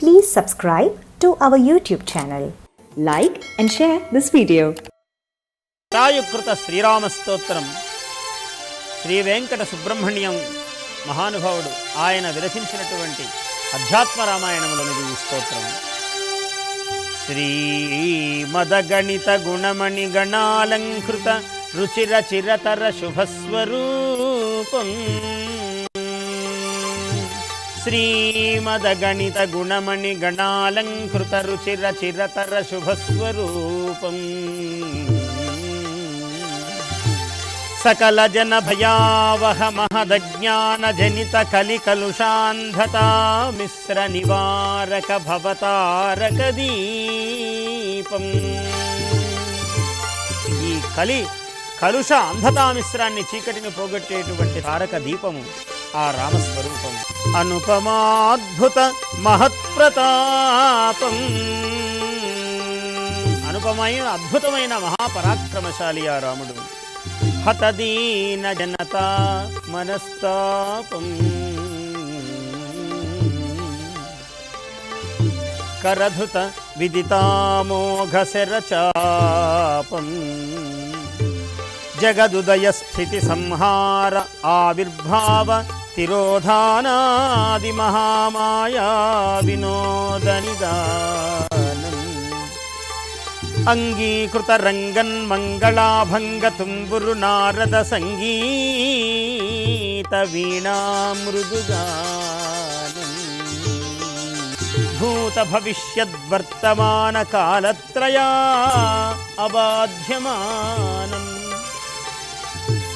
Please subscribe to our YouTube channel. Like and share this video. రాయుకృత Srirama స్తోత్రం శ్రీ వెంకట సుబ్రహ్మణ్యం మహానుభావుడు ఆయన విరచించినటువంటి అధ్యాత్మ రామాయణములోనిది ఈ స్తోత్రం శ్రీమదగణిత గుణమణి గణాలంకృత రుచిర చిరతర శుభస్వరూపం శ్రీమదగణిత గుణమణి గణాలంకృత రుచిర చిరతర శుభస్వరూపం. సకల జన భయావహ మహదజ్ఞాన జనిత కలి కలుషాంధతా మిశ్ర నివారక భవతారక దీపం. ఈ కలి కలుష అంధతామిశ్రాన్ని చీకటిని పోగొట్టేటువంటి తారక దీపము ఆ రామస్వరూపము. అనుపమాద్భుత మహత్ప్రతాపం. అనుపమైన అద్భుతమైన మహాపరాక్రమశాలి ఆ రాముడు. హతదీన జనత మనస్తాపం. కరధృత విదితామోఘ శరచాపం. జగదుదయ స్థితి సంహార ఆవిర్భావ తిరోధానాది మహామాయా వినోదనిదానం. అంగీకృత రంగన్ మంగళాభంగ తుంబురు నారద సంగీత వీణా మృదుగానం భూత భవిష్యద్వర్తమాన కాలత్రయా అబాధ్యమానం.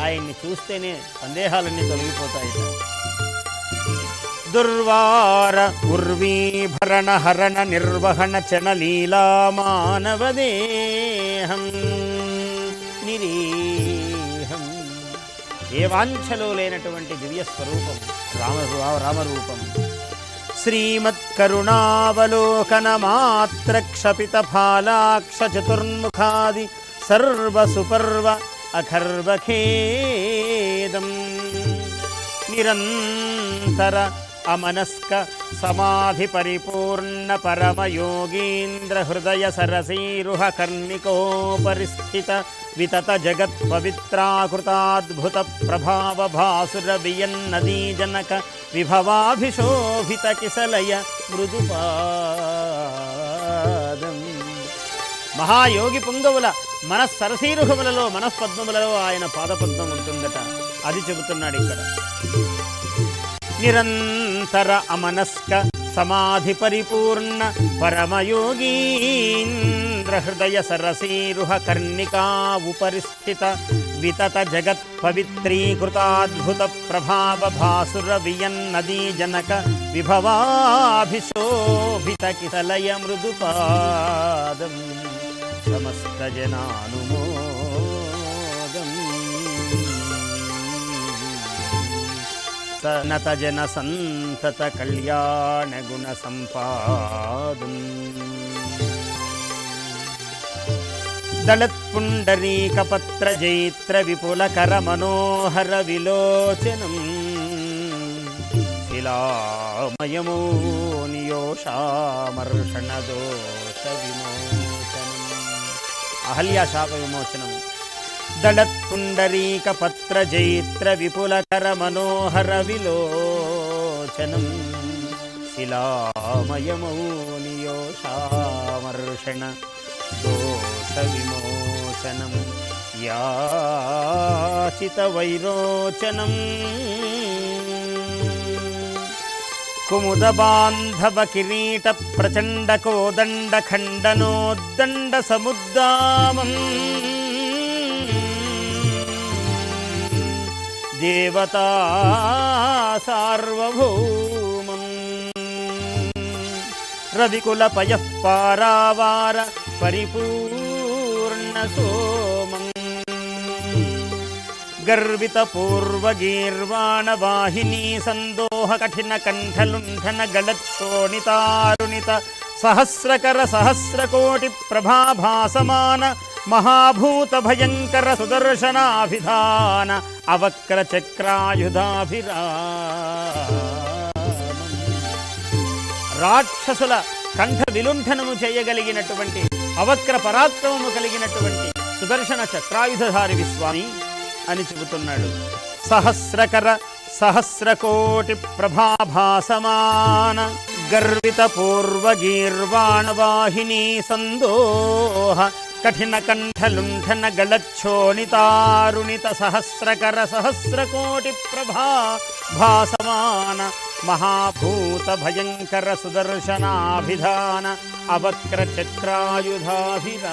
ఆయన్ని చూస్తేనే సందేహాలన్నీ తొలగిపోతాయి. దుర్వార ఉర్వీభరణ హరణ నిర్వహణ చన లీలా మానవదేహం నిరీహం. ఏ వాంఛలో లేనటువంటి దివ్య స్వరూపం రామ రామరూపం శ్రీమత్కరుణావలోకన మాత్ర క్షపిత ఫాలాక్ష చతుర్ముఖాది సర్వసుపర్వ అఖర్వఖేదం నిరంతర అమనస్క సమాధి పరిపూర్ణ పరమయోగీంద్ర హృదయ మహాయోగి పుంగవుల మన సరసీరుహములలో మనఃపద్మములలో ఆయన పాదపద్మం ఉంటుందట అది చెబుతున్నాడు ఇక్కడ. నిరంతర అమనస్క సమాధి పరిపూర్ణ పరమయోగీంద్ర హృదయ సరసీరుహ కర్ణికా ఉపరిస్థిత వితత జగత్ పవిత్రీకృతాద్భుత ప్రభావ భాసుర వియన్నదీ జనక విభవాభిశోభిత కిసలయ మృదుపాదం. సమస్త జనానుమోదం సనత జన సంతత కళ్యాణ గుణ సంపాదం దళత్పుండరీక పత్ర జైత్ర విపుల దళత్పుండరీక పత్ర జైత్ర విపులకర మనోహర విలోచనం. శిలామయమౌనియోషామర్షణ దోష విమోచనం. యాచిత వైరోచనం. కుముద బాంధవ కిరీట ప్రచండ కోదండ ఖండనోద్దండ సముద్దామం దేవతా సార్వభౌమం రవికుల పయ పారావార పరిపూర్ణ సోమం మహాభూత భయంకర సుదర్శనాభిధాన అవక్ర చక్రాయుధాభిరా రాక్షసుల కంఠ విలుంఠనము చేయగలిగినటువంటి అవక్ర పరాక్రమము కలిగినటువంటి సుదర్శన చక్రాయుధధారి విస్వామి అని చెబుతున్నాడు. సహస్రకర సహస్రకోటి ప్రభాభాసమాన గర్విత పూర్వగీర్వాణవాహిని సందోహ కఠిన కంఠలుంఠన గళచ్చోనితారుణిత సహస్రకర సహస్రకోటి ప్రభా భాసమాన మహాభూత భయంకర సుదర్శనాభిధాన అవక్ర చక్రాయుధాభిరామ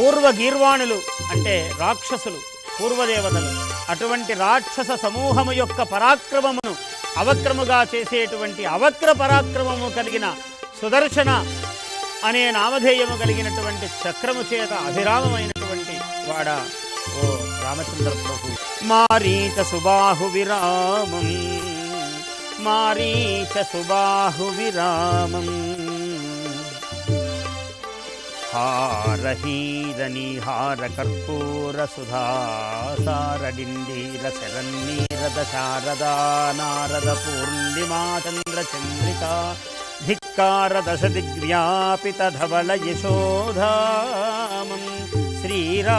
పూర్వ గీర్వాణులు అంటే రాక్షసులు పూర్వదేవతలు. అటువంటి రాక్షస సమూహము యొక్క పరాక్రమమును అవక్రముగా చేసేటువంటి అవక్ర పరాక్రమము కలిగిన సుదర్శన అనే నామధేయము కలిగినటువంటి చక్రము చేత అభిరామమైనటువంటి వాడ ఓ రామచంద్ర ప్రభు. మారీచ సుబాహు విరామం మారీచ సుబాహు విరామం. హారహీరని హార కర్పూర సుధాసారడిండీర శరన్నీరద శారదా నారద పూర్ణిమా చంద్ర చంద్రికా ధిక్కార దశ దిగ్వ్యాపిత ధవళ యశోధామం. శ్రీరా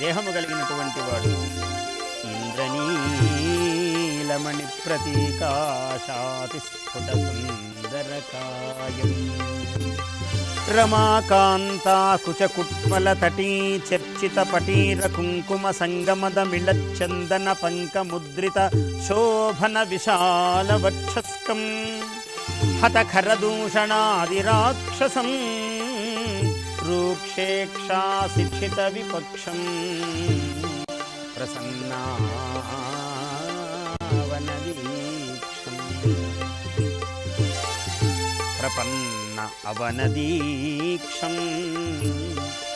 దేహము కలిగినటువంటి వాడు. ఇంద్రనీలమణి ప్రతీకాశాతి స్ఫుట సుందరకాయం. రమాకాంతాకుచకుట్మల తటీ చర్చిత పటీర కుంకుమ సంగమద మిళచ్చందన పంకముద్రిత శోభన విశాల వక్షస్కం హతఖరదూషణాదిరాక్షసం రూక్షేక్షా శిక్షిత విపక్షం ప్రసన్నావనదీక్షం ప్రపన్న అవనదీక్షం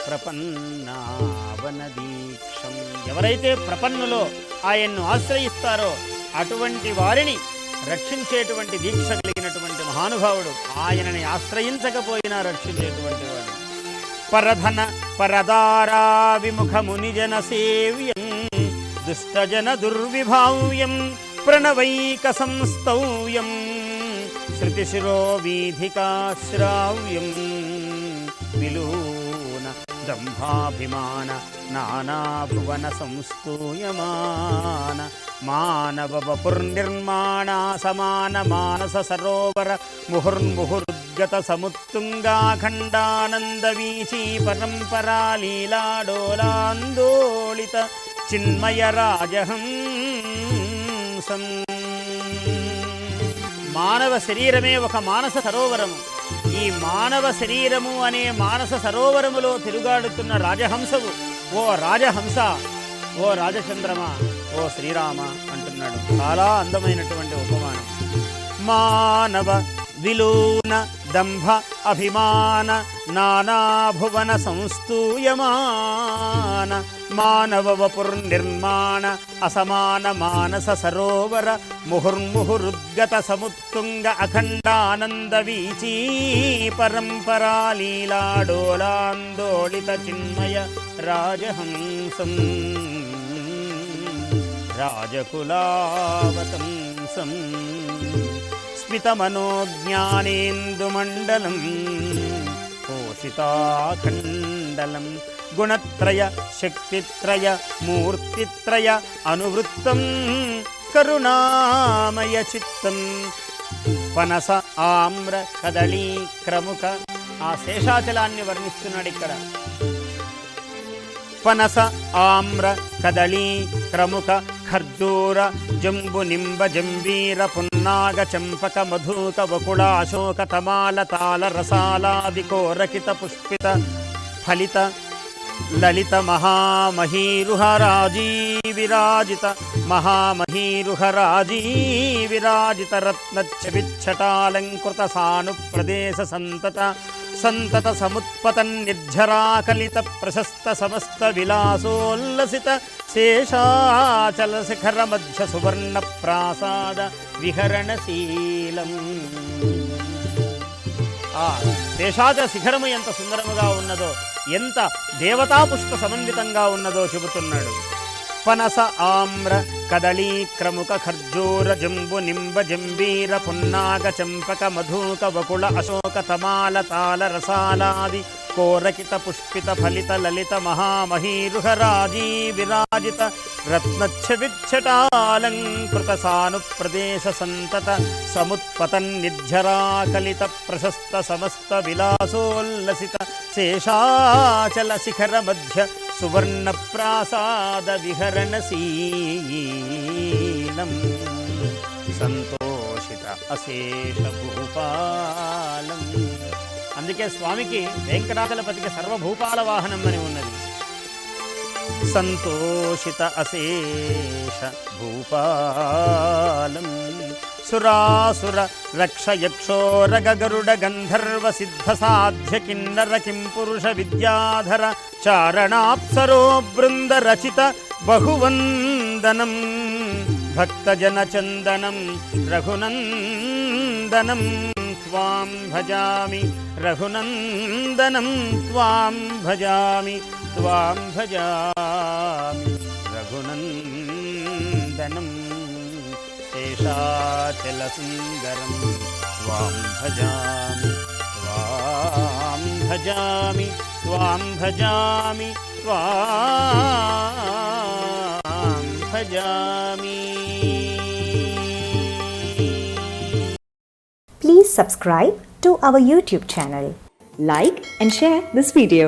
ప్రపన్నావనదీక్షం ఎవరైతే ప్రపన్నులో ఆయన్ను ఆశ్రయిస్తారో అటువంటి వారిని రక్షించేటువంటి దీక్ష కలిగినటువంటి మహానుభావుడు ఆయనని ఆశ్రయించకపోయినా రక్షించేటువంటి వాడు. పరధన పరదారా విముఖమునిజన సేవ్యం దుష్టజన దుర్విభావ్యం ప్రణవైక సంస్తవ్యం శృతిశిరో వీధికాశ్రావ్యం విలూన దంభాభిమాన నానాభువన సంస్తూయమాన మానవ వపుర్నిర్మాణ సమాన మానస సరోవర ముహుర్ముహుర్ సముత్తుంగాఖండానంద వీచీ పరంపరా లీలాడోలాందోళిత చిన్మయ రాజహంసం మానవ శరీరమే ఒక మానస సరోవరము. ఈ మానవ శరీరము అనే మానస సరోవరములో తిరుగాడుతున్న రాజహంసవు. ఓ రాజహంస ఓ రాజచంద్రమ ఓ శ్రీరామ అంటున్నాడు. చాలా అందమైనటువంటి ఉపమానం. మానవ విలూన దంభ అభిమాన నానాభువన సంస్తూయమాన మానవ వపుర్నిర్మాణ అసమాన మానస సరోవర ముహుర్ముహురుద్గత సముత్తుంగ అఖండానంద వీచీ పరంపరా లీలాడోలాందోళిత చిన్మయ రాజహంసం. రాజకులావతంసం. స్మితమనోజ్ఞానేందుమండలం పోషితాఖండలం గుణత్రయ శక్తిత్రయ మూర్తిత్రయ అనువృత్తం కరుణామయ చిత్తం పనస ఆమ్ర కదళీ క్రముక ఆ శేషాచలాన్ని వర్ణిస్తున్నాడు ఇక్కడ. పనస ఆమ్ర కదళీ క్రముక ఖర్జూర జంబు నింబ జంబీర పున్నాగ చంపక మధుక వకుళ తమాల తాళ రసాలాది కోరకిత పుష్పిత ఫలిత లలిత మహామహీరుహరాజీ విరాజిత మహామహీరుహరాజీ విరాజిత రత్నచ్చ విచ్చటాలంకృత సాను ప్రదేశ సంతత సంతత సముత్పతన్ నిర్ఝరాకలిత ప్రశస్త సమస్త విలాసోల్లసిత శేషాచల శిఖర మధ్య సువర్ణ ప్రాసాద విహరణశీలం ఆ శేషాచ శిఖరము ఎంత సుందరముగా ఉన్నదో ఎంత దేవతా పుష్ప సమన్వితంగా ఉన్నదో చెబుతున్నాడు. పనస ఆమ్ర కదళీ క్రముక ఖర్జూర జంబు నింబ జంబీర పున్నాగ చంపక మధూక వకుళ అశోక తమాల తాళ రసాలాది కోరకిత పుష్పిత ఫలిత లలిత మహామహీరుహ రాజీ విరాజిత రత్నచ్చ విచ్చటాలంకృత సాను ప్రదేశ సంతత సముత్పతన్ నిర్ఝరాకలిత ప్రశస్త సమస్త విలాసోల్లసిత శేషాచల శిఖర మధ్య సువర్ణ ప్రాసాద విహరణశీలం సంతోషిత అశేష భూపాలం అందుకే స్వామికి వెంకటాచలపతికి సర్వభూపాల వాహనం అని ఉన్నది. సంతోషిత అశేష భూపాలం సురాసుర రక్ష యక్షోరగరుడ గంధర్వ సిద్ధ సాధ్య కిన్నర కిం పురుష విద్యాధర చారణాప్సరో బృంద రచిత బహువందనం భక్తజన చందనం రఘునందనం త్వాం భజామి రఘునందనం త్వాం భజామి త్వాం భజామి రఘునందనం శేషా శేషాచలసుందరం త్వాం భజామి త్వాం భజామి త్వాం భజామి త్వాం భజామి Please subscribe to our YouTube channel. Like and share this video.